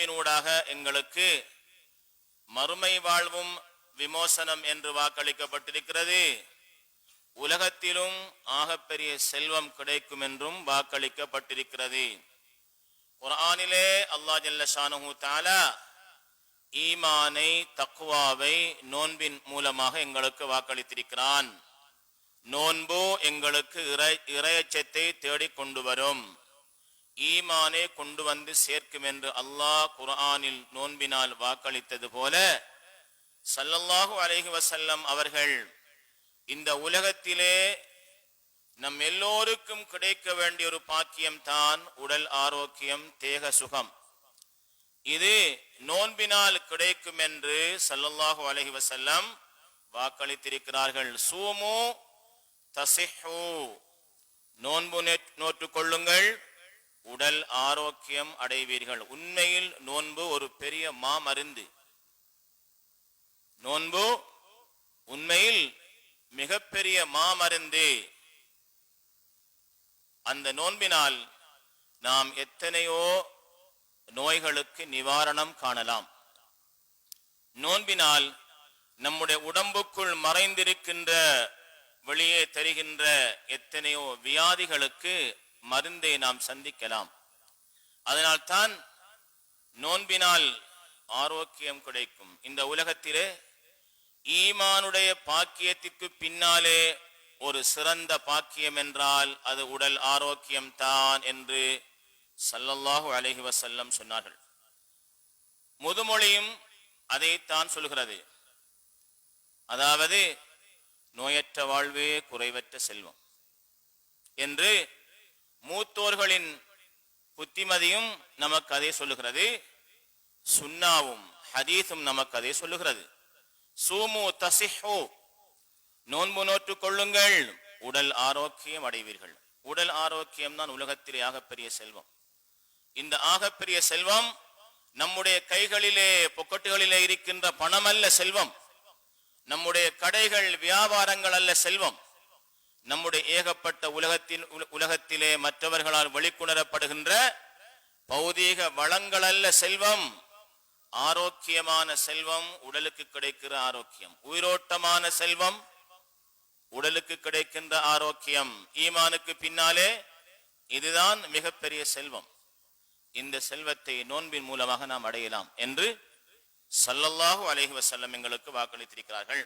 அன்பினூடாக எங்களுக்கு மறுமை வாழ்வும் விமோசனம் என்று வாக்களிக்கப்பட்டிருக்கிறது. உலகத்திலும் ஆகப்பெரிய செல்வம் கிடைக்கும் என்றும் வாக்களிக்கப்பட்டிருக்கிறது. குர்ஆனிலே அல்லாஹ் ஜல்ல தாலா ஈமானை தக்குவாவை நோன்பின் மூலமாக எங்களுக்கு வாக்களித்திருக்கிறான். நோன்பு எங்களுக்கு இறை இறையச்சத்தை தேடிக் கொண்டு வரும். ஈமானே கொண்டு வந்து சேர்க்கும் என்று அல்லாஹ் குர்ஆனில் நோன்பினால் வாக்களித்தது போல சல்லல்லாஹு அலஹி வசல்லம் அவர்கள் இந்த உலகத்திலே நம் எல்லோருக்கும் கிடைக்க வேண்டிய ஒரு பாக்கியம் தான் உடல் ஆரோக்கியம் தேக சுகம். இது நோன்பினால் கிடைக்கும் என்று சல்லல்லாஹு அலஹி வசல்லம் வாக்களித்திருக்கிறார்கள். சூமு தசிஹு நோன்பு நே- நோற்றுக் கொள்ளுங்கள். உடல் ஆரோக்கியம் அடைவீர்கள். உண்மையில் நோன்பு ஒரு பெரிய மாமருந்து. நோன்பு உண்மையில் மிகப்பெரிய மாமருந்து. அந்த நோன்பினால் நாம் எத்தனையோ நோய்களுக்கு நிவாரணம் காணலாம். நோன்பினால் நம்முடைய உடம்புக்குள் மறைந்திருக்கின்ற வெளியே தெரிகின்ற எத்தனையோ வியாதிகளுக்கு மருந்தை நாம் சந்திக்கலாம். அதனால் தான் நோன்பினால் ஆரோக்கியம் கிடைக்கும். இந்த உலகத்திலே ஈமானுடைய பாக்கியத்திற்கு பின்னாலே ஒரு சிறந்த பாக்கியம் என்றால் அது உடல் ஆரோக்கியம் தான் என்று சல்லல்லாஹு அலைஹி வசல்லம் சொன்னார்கள். முதுமொழியும் அதைத்தான் சொல்கிறது. அதாவது நோயற்ற வாழ்வே குறைவற்ற செல்வம் என்று மூத்தோர்களின் புத்திமதியும் நமக்கு அதை சொல்லுகிறது. சுன்னாவும் ஹதீஸும் நமக்கு அதை சொல்லுகிறது. சூமு தசிஹோ. நோன்பு நோற்றுக் கொள்ளுங்கள். உடல் ஆரோக்கியம் அடைவீர்கள். உடல் ஆரோக்கியம் தான் உலகத்திலே ஆகப்பெரிய செல்வம். இந்த ஆகப்பெரிய செல்வம் நம்முடைய கைகளிலே பொக்கட்டுகளிலே இருக்கின்ற பணம் அல்ல செல்வம். நம்முடைய கடைகள் வியாபாரங்கள் அல்ல செல்வம். நம்முடைய ஏகப்பட்ட உலகத்தின் உலகத்திலே மற்றவர்களால் வெளிக்கொணரப்படுகின்ற பௌதீக வளங்கள் அல்ல செல்வம் ஆரோக்கியமான செல்வம் உடலுக்கு கிடைக்கிற ஆரோக்கியம். உயிரோட்டமான செல்வம் உடலுக்கு கிடைக்கின்ற ஆரோக்கியம். ஈமானுக்கு பின்னாலே இதுதான் மிகப்பெரிய செல்வம். இந்த செல்வத்தை நோன்பின் மூலமாக நாம் அடையலாம் என்று சல்லல்லாஹு அலஹி வசல்லம் எங்களுக்கு வாக்களித்திருக்கிறார்கள்.